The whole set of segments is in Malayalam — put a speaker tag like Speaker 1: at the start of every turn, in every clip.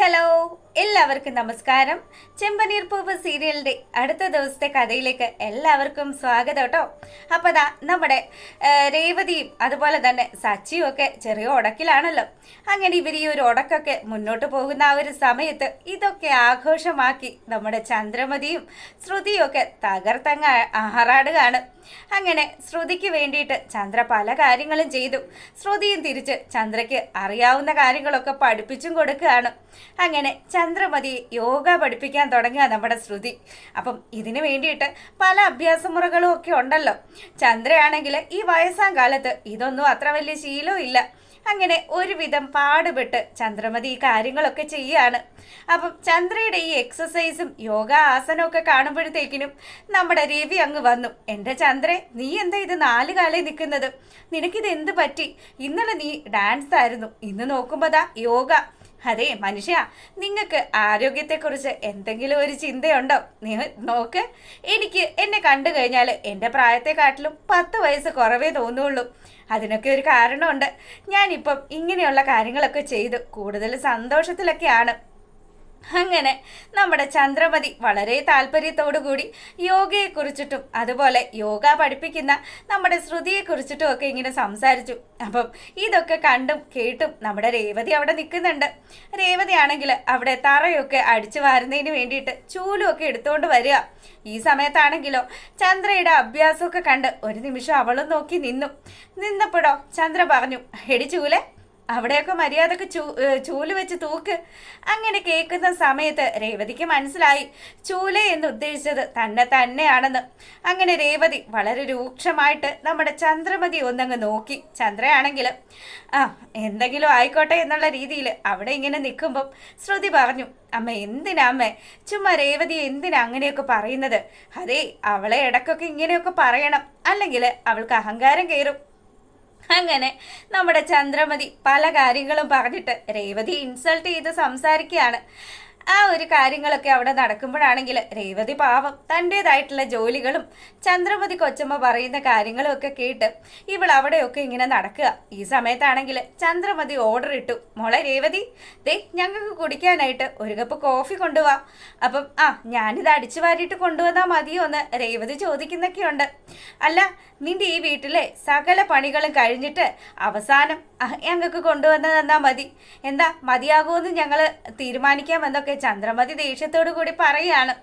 Speaker 1: hello. എല്ലാവർക്കും നമസ്കാരം. ചെമ്പനീർ പൂവ് സീരിയലിന്റെ അടുത്ത ദിവസത്തെ കഥയിലേക്ക് എല്ലാവർക്കും സ്വാഗതം കേട്ടോ. അപ്പോൾ ദാ നമ്മുടെ രേവതിയും അതുപോലെ തന്നെ സച്ചിയും ഒക്കെ ചെറിയ ഉടക്കിലാണല്ലോ അങ്ങനെ ഇവർ ഈ ഒരു ഉടക്കൊക്കെ മുന്നോട്ട് പോകുന്ന ആ ഒരു സമയത്ത് ഇതൊക്കെ ആഘോഷമാക്കി നമ്മുടെ ചന്ദ്രമതിയും ശ്രുതിയും ഒക്കെ തകർത്തങ്ങ ആറാടുകയാണ്. അങ്ങനെ ശ്രുതിക്ക് വേണ്ടിയിട്ട് ചന്ദ്ര പല കാര്യങ്ങളും ചെയ്തു. ശ്രുതിയും തിരിച്ച് ചന്ദ്രയ്ക്ക് അറിയാവുന്ന കാര്യങ്ങളൊക്കെ പഠിപ്പിച്ചും കൊടുക്കുകയാണ്. അങ്ങനെ ചന്ദ്രമതി യോഗ പഠിപ്പിക്കാൻ തുടങ്ങുക നമ്മുടെ ശ്രുതി. അപ്പം ഇതിന് വേണ്ടിയിട്ട് പല അഭ്യാസ മുറകളും ഒക്കെ ഉണ്ടല്ലോ. ചന്ദ്രയാണെങ്കിൽ ഈ വയസ്സാം കാലത്ത് ഇതൊന്നും അത്ര വലിയ ശീലവും ഇല്ല. അങ്ങനെ ഒരുവിധം പാടുപെട്ട് ചന്ദ്രമതി ഈ കാര്യങ്ങളൊക്കെ ചെയ്യാണ്. അപ്പം ചന്ദ്രയുടെ ഈ എക്സസൈസും യോഗ ആസനവും ഒക്കെ കാണുമ്പോഴത്തേക്കിനും നമ്മുടെ രവി അങ്ങ് വന്നു. എന്റെ ചന്ദ്രെ നീ എന്താ ഇത് നാല് കാലേ നിൽക്കുന്നത്? നിനക്കിത് എന്ത് പറ്റി? ഇന്നലെ നീ ഡാൻസ് ആയിരുന്നു. ഇന്ന് നോക്കുമ്പോൾ യോഗ. അതെ മനുഷ്യ നിങ്ങൾക്ക് ആരോഗ്യത്തെക്കുറിച്ച് എന്തെങ്കിലും ഒരു ചിന്തയുണ്ടോ? നീ നോക്ക്. എനിക്ക് എന്നെ കണ്ടു കഴിഞ്ഞാൽ എന്റെ പ്രായത്തെക്കാട്ടിലും പത്ത് വയസ്സ് കുറവേ തോന്നുള്ളൂ. അതിനൊക്കെ ഒരു കാരണമുണ്ട്. ഞാനിപ്പം ഇങ്ങനെയുള്ള കാര്യങ്ങളൊക്കെ ചെയ്ത്. കൂടുതൽ സന്തോഷത്തിലൊക്കെയാണ്. അങ്ങനെ നമ്മുടെ ചന്ദ്രമതി വളരെ താല്പര്യത്തോടുകൂടി യോഗയെക്കുറിച്ചിട്ടും അതുപോലെ യോഗ പഠിപ്പിക്കുന്ന നമ്മുടെ ശ്രുതിയെക്കുറിച്ചിട്ടും ഒക്കെ ഇങ്ങനെ സംസാരിച്ചു. അപ്പം ഇതൊക്കെ കണ്ടും കേട്ടും നമ്മുടെ രേവതി അവിടെ നിൽക്കുന്നുണ്ട്. രേവതി ആണെങ്കിൽ അവിടെ തറയൊക്കെ അടിച്ചു വാരുന്നതിന് വേണ്ടിയിട്ട് ചൂലുമൊക്കെ എടുത്തുകൊണ്ട് വരിക. ഈ സമയത്താണെങ്കിലോ ചന്ദ്രയുടെ അഭ്യാസമൊക്കെ കണ്ട് ഒരു നിമിഷം അവളും നോക്കി നിന്നു. നിന്നപ്പോഴോ ചന്ദ്ര പറഞ്ഞു എടി ചൂലെ അവിടെയൊക്കെ മര്യാദയ്ക്ക് ചൂൽ വെച്ച് തൂക്ക്. അങ്ങനെ കേൾക്കുന്ന സമയത്ത് രേവതിക്ക് മനസ്സിലായി. ചൂല എന്ന് ഉദ്ദേശിച്ചത് തന്നെ തന്നെയാണെന്ന്. അങ്ങനെ രേവതി വളരെ രൂക്ഷമായിട്ട് നമ്മുടെ ചന്ദ്രമതി ഒന്നങ്ങ് നോക്കി. ചന്ദ്രയാണെങ്കിൽ ആ എന്തെങ്കിലും ആയിക്കോട്ടെ എന്നുള്ള രീതിയിൽ അവിടെ ഇങ്ങനെ നിൽക്കുമ്പം ശ്രുതി പറഞ്ഞു അമ്മ എന്തിനാ അമ്മ? ചുമ്മാ രേവതി എന്തിനാ അങ്ങനെയൊക്കെ പറയുന്നത്? അതേ അവളെ ഇടക്കൊക്കെ ഇങ്ങനെയൊക്കെ പറയണം. അല്ലെങ്കിൽ അവൾക്ക് അഹങ്കാരം കയറും. അങ്ങനെ നമ്മുടെ ചന്ദ്രമതി പല കാര്യങ്ങളും പറഞ്ഞിട്ട് രേവതി ഇൻസൾട്ട് ചെയ്ത് സംസാരിക്കുകയാണ്. ആ ഒരു കാര്യങ്ങളൊക്കെ അവിടെ നടക്കുമ്പോഴാണെങ്കിൽ രേവതി പാവം തന്റെതായിട്ടുള്ള ജോലികളും ചന്ദ്രമതി കൊച്ചമ്മ പറയുന്ന കാര്യങ്ങളും ഒക്കെ കേട്ട് ഇവൾ അവിടെയൊക്കെ ഇങ്ങനെ നടക്കുക. ഈ സമയത്താണെങ്കിൽ ചന്ദ്രമതി ഓർഡർ ഇട്ടു. മോളെ രേവതി ദേ ഞങ്ങൾക്ക് കുടിക്കാനായിട്ട് ഒരു കപ്പ് കോഫി കൊണ്ടുപോവാ അപ്പം ആ ഞാനിത് അടിച്ചു വാരിയിട്ട് കൊണ്ടുവന്നാൽ മതിയോ എന്ന് രേവതി ചോദിക്കുന്നൊക്കെയുണ്ട്. അല്ല നിന്റെ ഈ വീട്ടിലെ സകല പണികളും കഴിഞ്ഞിട്ട് അവസാനം ഞങ്ങൾക്ക് കൊണ്ടുവന്ന് തന്നാൽ മതി. എന്താ മതിയാകുമെന്ന് ഞങ്ങൾ തീരുമാനിക്കാമെന്നൊക്കെ ചന്ദ്രമതി ദേഷ്യത്തോടു കൂടി പറയാണ്.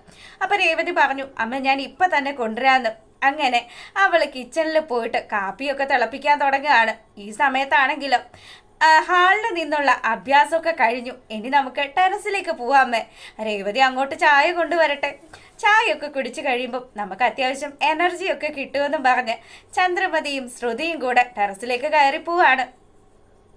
Speaker 1: അപ്പൊ രേവതി പറഞ്ഞു അമ്മ ഞാൻ ഇപ്പൊ തന്നെ കൊണ്ടുവരാന്ന്. അങ്ങനെ അവൾ കിച്ചണിൽ പോയിട്ട് കാപ്പിയൊക്കെ തിളപ്പിക്കാൻ തുടങ്ങുകയാണ്. ഈ സമയത്താണെങ്കിലും ഹാളിൽ നിന്നുള്ള അഭ്യാസമൊക്കെ കഴിഞ്ഞു. ഇനി നമുക്ക് ടെറസിലേക്ക് പോവാമേ രേവതി അങ്ങോട്ട് ചായ കൊണ്ടുവരട്ടെ. ചായയൊക്കെ കുടിച്ചു കഴിയുമ്പോൾ നമുക്ക് അത്യാവശ്യം എനർജിയൊക്കെ കിട്ടുമെന്നും പറഞ്ഞ് ചന്ദ്രമതിയും ശ്രുതിയും കൂടെ ടെറസിലേക്ക് കയറി പോവാണ്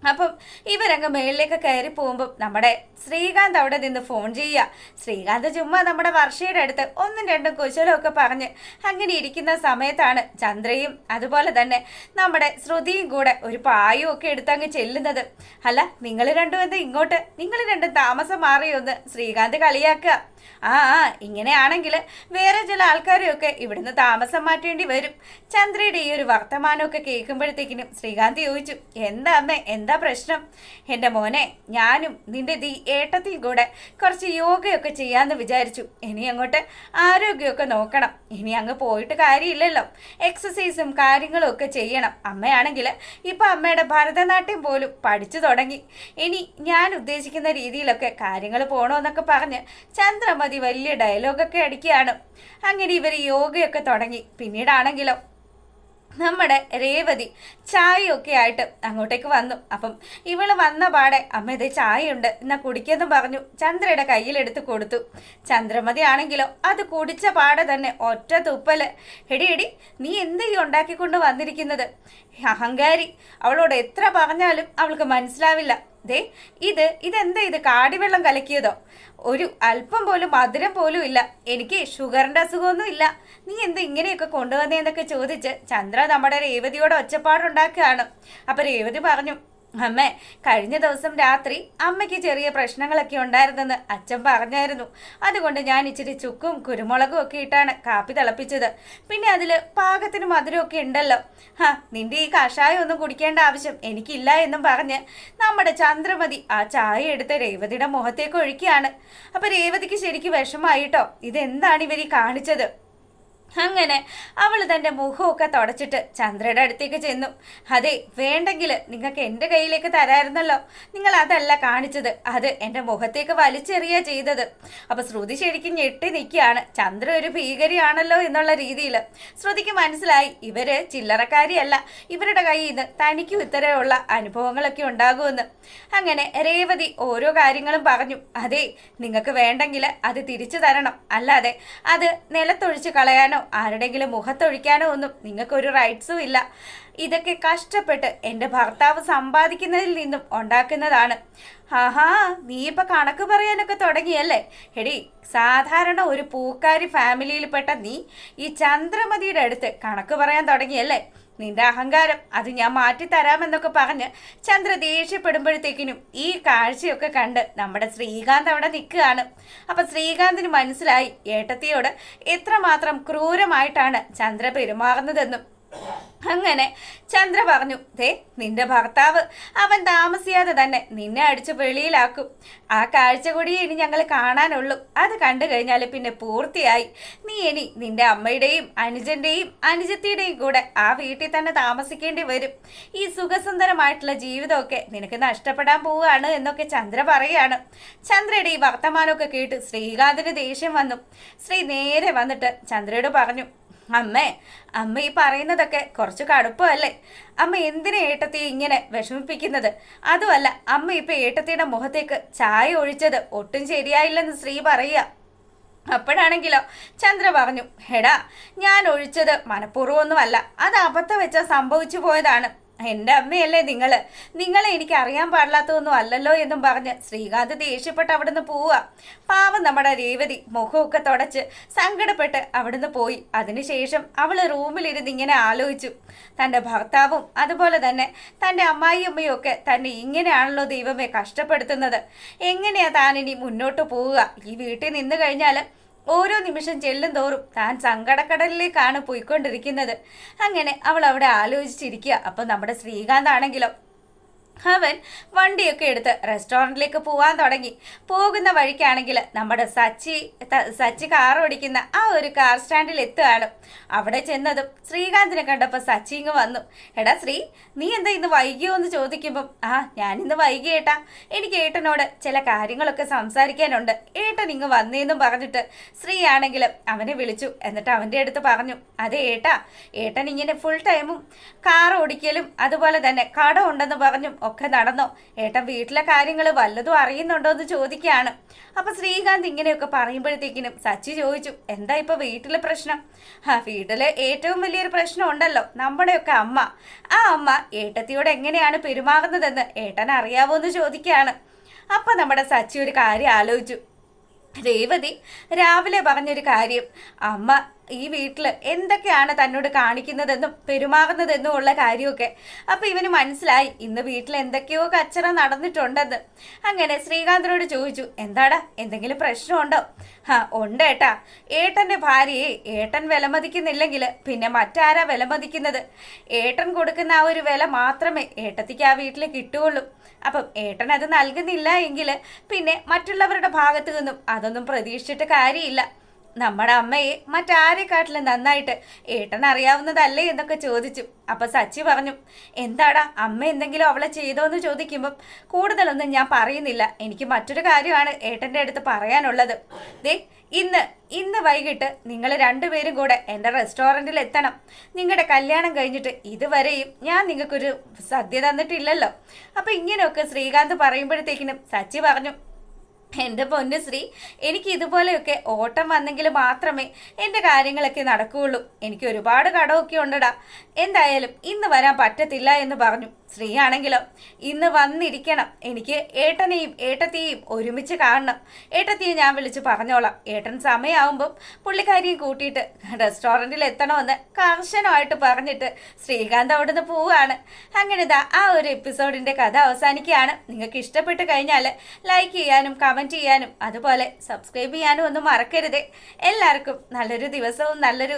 Speaker 1: അപ്പം ഇവരങ്ങ് മേളിലേക്ക് കയറി പോകുമ്പോൾ നമ്മുടെ ശ്രീകാന്ത് അവിടെ നിന്ന് ഫോൺ ചെയ്യുക ശ്രീകാന്ത് ചുമ്മാ നമ്മുടെ വർഷയുടെ അടുത്ത് ഒന്നും രണ്ടും കുശലമൊക്കെ പറഞ്ഞ് അങ്ങനെ ഇരിക്കുന്ന സമയത്താണ് ചന്ദ്രയും അതുപോലെ തന്നെ നമ്മുടെ ശ്രുതിയും കൂടെ ഒരു പായും ഒക്കെ എടുത്തങ്ങ് ചെല്ലുന്നത്. അല്ല നിങ്ങൾ രണ്ടും എന്ത് ഇങ്ങോട്ട്? നിങ്ങൾ രണ്ടും താമസം മാറിയൊന്ന് ശ്രീകാന്ത് കളിയാക്കുക. ആ ആ ഇങ്ങനെയാണെങ്കിൽ വേറെ ചില ആൾക്കാരെയൊക്കെ ഇവിടുന്ന് താമസം മാറ്റേണ്ടി വരും. ചന്ദ്രയുടെ ഈ ഒരു വർത്തമാനമൊക്കെ കേൾക്കുമ്പോഴത്തേക്കിനും ശ്രീകാന്ത് ചോദിച്ചു എന്താ അമ്മേ എന്താ പ്രശ്നം? എന്റെ മോനെ ഞാനും നിന്റെ ഈ ഏട്ടത്തിൽ കൂടെ കുറച്ച് യോഗയൊക്കെ ചെയ്യാമെന്ന് വിചാരിച്ചു. ഇനി അങ്ങോട്ട് ആരോഗ്യമൊക്കെ നോക്കണം. ഇനി അങ്ങ് പോയിട്ട് കാര്യമില്ലല്ലോ. എക്സസൈസും കാര്യങ്ങളും ഒക്കെ ചെയ്യണം. അമ്മയാണെങ്കിൽ ഇപ്പം അമ്മയുടെ ഭരതനാട്യം പോലും പഠിച്ചു തുടങ്ങി. ഇനി ഞാൻ ഉദ്ദേശിക്കുന്ന രീതിയിലൊക്കെ കാര്യങ്ങൾ പോകണമെന്നൊക്കെ പറഞ്ഞ് ചന്ദ്രമതി വലിയ ഡയലോഗൊക്കെ അടിക്കുകയാണ്. അങ്ങനെ ഇവർ യോഗയൊക്കെ തുടങ്ങി. പിന്നീടാണെങ്കിലോ നമ്മുടെ രേവതി ചായയൊക്കെ ആയിട്ട് അങ്ങോട്ടേക്ക് വന്നു. അപ്പം ഇവൾ വന്ന പാടെ അമ്മ ഇതേ ചായയുണ്ട് എന്നാ കുടിക്കെന്ന് പറഞ്ഞു ചന്ദ്രയുടെ കയ്യിലെടുത്ത് കൊടുത്തു. ചന്ദ്രമതി ആണെങ്കിലോ അത് കുടിച്ച പാടെ തന്നെ ഒറ്റ തുപ്പൽ. എടി എടി നീ എന്ത് ഈ ഉണ്ടാക്കിക്കൊണ്ട് വന്നിരിക്കുന്നത്? അഹങ്കാരി. അവളോട് എത്ര പറഞ്ഞാലും അവൾക്ക് മനസ്സിലാവില്ല. ദേ ഇത് ഇതെന്താ ഇത് കാടിവെള്ളം കലക്കിയതോ? ഒരു അല്പം പോലും മധുരം പോലും ഇല്ല. എനിക്ക് ഷുഗറിന്റെ അസുഖമൊന്നും ഇല്ല. നീ എന്ത് ഇങ്ങനെയൊക്കെ കൊണ്ടുവന്നേന്നൊക്കെ ചോദിച്ച് ചന്ദ്ര നമ്മുടെ രേവതിയോട് ഒച്ചപ്പാടുണ്ടാക്കുകയാണ്. അപ്പൊ രേവതി പറഞ്ഞു അമ്മേ കഴിഞ്ഞ ദിവസം രാത്രി അമ്മയ്ക്ക് ചെറിയ പ്രശ്നങ്ങളൊക്കെ ഉണ്ടായിരുന്നെന്ന് അച്ഛൻ പറഞ്ഞായിരുന്നു. അതുകൊണ്ട് ഞാൻ ഇച്ചിരി ചുക്കും കുരുമുളകും ഒക്കെ ഇട്ടാണ് കാപ്പി തിളപ്പിച്ചത്. പിന്നെ അതിൽ പാകത്തിന് മധുരമൊക്കെ ഉണ്ടല്ലോ. ഹാ നിന്റെ ഈ കഷായം ഒന്നും കുടിക്കേണ്ട ആവശ്യം എനിക്കില്ല എന്നും പറഞ്ഞ് നമ്മുടെ ചന്ദ്രമതി ആ ചായ എടുത്ത് രേവതിയുടെ മുഖത്തേക്ക് ഒഴിക്കുകയാണ്. അപ്പൊ രേവതിക്ക് ശരിക്കും വിഷമായിട്ടോ ഇതെന്താണ് ഇവർ കാണിച്ചത്? അങ്ങനെ അവൾ തന്റെ മുഖമൊക്കെ തുടച്ചിട്ട് ചന്ദ്രയുടെ അടുത്തേക്ക് ചെന്നു. അതെ വേണ്ടെങ്കിൽ നിങ്ങൾക്ക് എന്റെ കയ്യിലേക്ക് തരായിരുന്നല്ലോ. നിങ്ങൾ അതല്ല കാണിച്ചത്. അത് എന്റെ മുഖത്തേക്ക് വലിച്ചെറിയ ചെയ്തത്. അപ്പോൾ ശ്രുതി ശരിക്കും ഞെട്ടി നിൽക്കുകയാണ്. ചന്ദ്ര ഒരു ഭീകരിയാണല്ലോ എന്നുള്ള രീതിയിൽ ശ്രുതിക്ക് മനസ്സിലായി ഇവർ ചില്ലറക്കാരിയല്ല. ഇവരുടെ കയ്യിൽ നിന്ന് തനിക്കും ഇത്തരമുള്ള അനുഭവങ്ങളൊക്കെ ഉണ്ടാകുമെന്ന്. അങ്ങനെ രേവതി ഓരോ കാര്യങ്ങളും പറഞ്ഞു. അതെ നിങ്ങൾക്ക് വേണ്ടെങ്കിൽ അത് തിരിച്ചു തരണം. അല്ലാതെ അത് നിലത്തൊഴിച്ച് കളയാനോ ആരുടെങ്കിലും മുഖത്തൊഴിക്കാനോ ഒന്നും നിങ്ങൾക്കൊരു റൈറ്റ്സും ഇല്ല. ഇതൊക്കെ കഷ്ടപ്പെട്ട് എന്റെ ഭർത്താവ് സമ്പാദിക്കുന്നതിൽ നിന്നും ഉണ്ടാക്കുന്നതാണ്. ആഹാ നീ ഇപ്പൊ കണക്ക് പറയാനൊക്കെ തുടങ്ങിയല്ലേ? എടി സാധാരണ ഒരു പൂക്കാരി ഫാമിലിയിൽപ്പെട്ട നീ ഈ ചന്ദ്രമതിയുടെ അടുത്ത് കണക്ക് പറയാൻ തുടങ്ങിയല്ലേ? നിന്റെ അഹങ്കാരം അത് ഞാൻ മാറ്റിത്തരാമെന്നൊക്കെ പറഞ്ഞ് ചന്ദ്ര ദേഷ്യപ്പെടുമ്പോഴത്തേക്കിനും ഈ കാഴ്ചയൊക്കെ കണ്ട് നമ്മുടെ ശ്രീകാന്ത് അവിടെ നിൽക്കുകയാണ്. അപ്പൊ ശ്രീകാന്തിന് മനസ്സിലായി ഏട്ടത്തിയോട് എത്രമാത്രം ക്രൂരമായിട്ടാണ് ചന്ദ്ര പെരുമാറുന്നതെന്നും. അങ്ങനെ ചന്ദ്ര പറഞ്ഞു ദേ നിന്റെ ഭർത്താവ് അവൻ താമസിയാതെ തന്നെ നിന്നെ അടിച്ച് വെളിയിലാക്കും. ആ കാഴ്ച കൂടി ഇനി ഞങ്ങൾ കാണാനുള്ളൂ. അത് കണ്ടു കഴിഞ്ഞാൽ പിന്നെ പൂർത്തിയായി. നീ ഇനി നിന്റെ അമ്മയുടെയും അനുജന്റെയും അനുജത്തിയുടെയും കൂടെ ആ വീട്ടിൽ തന്നെ താമസിക്കേണ്ടി വരും. ഈ സുഖസുന്ദരമായിട്ടുള്ള ജീവിതമൊക്കെ നിനക്ക് നഷ്ടപ്പെടാൻ പോവുകയാണ് എന്നൊക്കെ ചന്ദ്ര പറയാണ് ചന്ദ്രയുടെ ഈ വർത്തമാനമൊക്കെ കേട്ട് ശ്രീകാന്തിന് ദേഷ്യം വന്നു. ശ്രീ നേരെ വന്നിട്ട് ചന്ദ്രയോട് പറഞ്ഞു അമ്മേ അമ്മ ഈ പറയുന്നതൊക്കെ കുറച്ച് കടുപ്പമല്ലേ? അമ്മ എന്തിനാ ഏട്ടത്തി ഇങ്ങനെ വിഷമിപ്പിക്കുന്നത്? അതുമല്ല അമ്മ ഇപ്പൊ ഏട്ടത്തിയുടെ മുഖത്തേക്ക് ചായ ഒഴിച്ചത് ഒട്ടും ശരിയായില്ലെന്ന് ശ്രീ പറയുക. അപ്പോഴാണെങ്കിലോ? ചന്ദ്ര പറഞ്ഞു ഹെടാ ഞാൻ ഒഴിച്ചത് മനഃപൂർവമൊന്നുമല്ല. അത് അബദ്ധം വെച്ചാൽ സംഭവിച്ചു പോയതാണ്. എന്റെ അമ്മയല്ലേ നിങ്ങൾ നിങ്ങളെ എനിക്ക് അറിയാൻ പാടില്ലാത്തതൊന്നും അല്ലല്ലോ എന്നും പറഞ്ഞ് ശ്രീകാന്ത് ദേഷ്യപ്പെട്ട് അവിടുന്ന് പോവുക. പാവം നമ്മുടെ രേവതി മുഖമൊക്കെ തുടച്ച് സങ്കടപ്പെട്ട് അവിടുന്ന് പോയി. അതിനുശേഷം അവൾ റൂമിലിരുന്ന് ഇങ്ങനെ ആലോചിച്ചു. തന്റെ ഭർത്താവും അതുപോലെ തന്നെ തന്റെ അമ്മായിയമ്മയും ഒക്കെ തന്നെ ഇങ്ങനെയാണല്ലോ ദൈവമേ കഷ്ടപ്പെടുത്തുന്നത്. എങ്ങനെയാ താൻ ഇനി മുന്നോട്ട് പോവുക? ഈ വീട്ടിൽ നിന്ന് കഴിഞ്ഞാൽ ഓരോ നിമിഷം ചെല്ലും തോറും താൻ സങ്കടക്കടലിലേക്കാണ് പോയിക്കൊണ്ടിരിക്കുന്നത്. അങ്ങനെ അവൾ അവിടെ ആലോചിച്ചിരിക്കുക. അപ്പം നമ്മുടെ ശ്രീകാന്ത് ആണെങ്കിലോ അവൻ വണ്ടിയൊക്കെ എടുത്ത് റെസ്റ്റോറന്റിലേക്ക് പോകാൻ തുടങ്ങി. പോകുന്ന വഴിക്കാണെങ്കിൽ നമ്മുടെ സച്ചി സച്ചി കാർ ഓടിക്കുന്ന ആ ഒരു കാർ സ്റ്റാൻഡിൽ എത്തുകയാണ്. അവിടെ ചെന്നതും ശ്രീകാന്തിനെ കണ്ടപ്പോൾ സച്ചി ഇങ്ങ് വന്നു. എടാ ശ്രീ നീ എന്താ ഇന്ന് വൈകിയോ എന്ന് ചോദിക്കുമ്പം ആ ഞാനിന്ന് വൈകി ഏട്ടാ. എനിക്ക് ഏട്ടനോട് ചില കാര്യങ്ങളൊക്കെ സംസാരിക്കാനുണ്ട്. ഏട്ടൻ ഇങ്ങ് വന്നേന്നും പറഞ്ഞിട്ട് ശ്രീ ആണെങ്കിലും അവനെ വിളിച്ചു. എന്നിട്ട് അവന്റെ അടുത്ത് പറഞ്ഞു അതെ ഏട്ടാ ഏട്ടൻ ഇങ്ങനെ ഫുൾ ടൈമും കാർ ഓടിക്കലും അതുപോലെ തന്നെ കട ഉണ്ടെന്ന് പറഞ്ഞും ഒക്കെ നടന്നോ. ഏട്ടൻ വീട്ടിലെ കാര്യങ്ങൾ വല്ലതും അറിയുന്നുണ്ടോ എന്ന് ചോദിക്കുകയാണ്. അപ്പൊ ശ്രീകാന്ത് ഇങ്ങനെയൊക്കെ പറയുമ്പോഴത്തേക്കിനും സച്ചി ചോദിച്ചു എന്താ ഇപ്പൊ വീട്ടിലെ പ്രശ്നം? ആ വീട്ടിലെ ഏറ്റവും വലിയൊരു പ്രശ്നം ഉണ്ടല്ലോ നമ്മുടെയൊക്കെ അമ്മ. ആ അമ്മ ഏട്ടത്തിയോട് എങ്ങനെയാണ് പെരുമാറുന്നതെന്ന് ഏട്ടൻ അറിയാവോ എന്ന് ചോദിക്കുകയാണ്. അപ്പൊ നമ്മുടെ സച്ചി ഒരു കാര്യം ആലോചിച്ചു. രേവതി രാവിലെ പറഞ്ഞൊരു കാര്യം. അമ്മ ഈ വീട്ടിൽ എന്തൊക്കെയാണ് തന്നോട് കാണിക്കുന്നതെന്നും പെരുമാറുന്നതെന്നും ഉള്ള കാര്യമൊക്കെ. അപ്പൊ ഇവന് മനസ്സിലായി ഇന്ന് വീട്ടിൽ എന്തൊക്കെയോ കച്ചറ നടന്നിട്ടുണ്ടെന്ന്. അങ്ങനെ ശ്രീകാന്തിനോട് ചോദിച്ചു എന്താടാ എന്തെങ്കിലും പ്രശ്നമുണ്ടോ? ആ ഉണ്ട് ഏട്ടാ. ഏട്ടന്റെ ഭാര്യയെ ഏട്ടൻ വിലമതിക്കുന്നില്ലെങ്കിൽ പിന്നെ മറ്റാരാ വിലമതിക്കുന്നത്? ഏട്ടൻ കൊടുക്കുന്ന ആ ഒരു വില മാത്രമേ ഏട്ടത്തിക്ക് ആ വീട്ടിൽ കിട്ടുകയുള്ളൂ. അപ്പം ഏട്ടൻ അത് നൽകുന്നില്ല എങ്കിൽ പിന്നെ മറ്റുള്ളവരുടെ ഭാഗത്തു നിന്നും അതൊന്നും പ്രതീക്ഷിച്ചിട്ട് കാര്യമില്ല. നമ്മുടെ അമ്മയെ മറ്റാരെക്കാട്ടിലും നന്നായിട്ട് ഏട്ടൻ അറിയാവുന്നതല്ലേ എന്നൊക്കെ ചോദിച്ചു. അപ്പൊ സച്ചി പറഞ്ഞു എന്താടാ അമ്മ എന്തെങ്കിലും അവളെ ചെയ്തോ എന്ന് ചോദിക്കുമ്പം കൂടുതലൊന്നും ഞാൻ പറയുന്നില്ല. എനിക്ക് മറ്റൊരു കാര്യമാണ് ഏട്ടന്റെ അടുത്ത് പറയാനുള്ളത്. ദേ ഇന്ന് ഇന്ന് വൈകിട്ട് നിങ്ങൾ രണ്ടുപേരും കൂടെ എന്റെ റെസ്റ്റോറന്റിൽ എത്തണം. നിങ്ങളുടെ കല്യാണം കഴിഞ്ഞിട്ട് ഇതുവരെയും ഞാൻ നിങ്ങൾക്കൊരു സദ്യ തന്നിട്ടില്ലല്ലോ. അപ്പം ഇങ്ങനെയൊക്കെ ശ്രീകാന്ത് പറയുമ്പോഴത്തേക്കിനും സച്ചി പറഞ്ഞു എന്റെ പൊന്നുശ്രീ എനിക്ക് ഇതുപോലെയൊക്കെ ഓട്ടം വന്നെങ്കിൽ മാത്രമേ എന്റെ കാര്യങ്ങളൊക്കെ നടക്കുകയുള്ളൂ എനിക്ക് ഒരുപാട് കടമൊക്കെ ഉണ്ടടാ. എന്തായാലും ഇന്ന് വരാൻ പറ്റത്തില്ല എന്ന് പറഞ്ഞു. ശ്രീ ആണെങ്കിലോ ഇന്ന് വന്നിരിക്കണം. എനിക്ക് ഏട്ടനെയും ഏട്ടത്തെയും ഒരുമിച്ച് കാണണം. ഏട്ടത്തെയും ഞാൻ വിളിച്ച് പറഞ്ഞോളാം. ഏട്ടൻ സമയമാകുമ്പം പുള്ളിക്കാരിയും കൂട്ടിയിട്ട് റെസ്റ്റോറന്റിൽ എത്തണമെന്ന് കർശനമായിട്ട് പറഞ്ഞിട്ട് ശ്രീകാന്ത് അവിടുന്ന് പോവുകയാണ് അങ്ങനെ ആ ഒരു എപ്പിസോഡിന്റെ കഥ അവസാനിക്കുകയാണ്. നിങ്ങൾക്ക് ഇഷ്ടപ്പെട്ട് കഴിഞ്ഞാൽ ലൈക്ക് ചെയ്യാനും കമന്റ് ചെയ്യാനും അതുപോലെ സബ്സ്ക്രൈബ് ചെയ്യാനും ഒന്നും മറക്കരുത്. എല്ലാവർക്കും നല്ലൊരു ദിവസവും നല്ലൊരു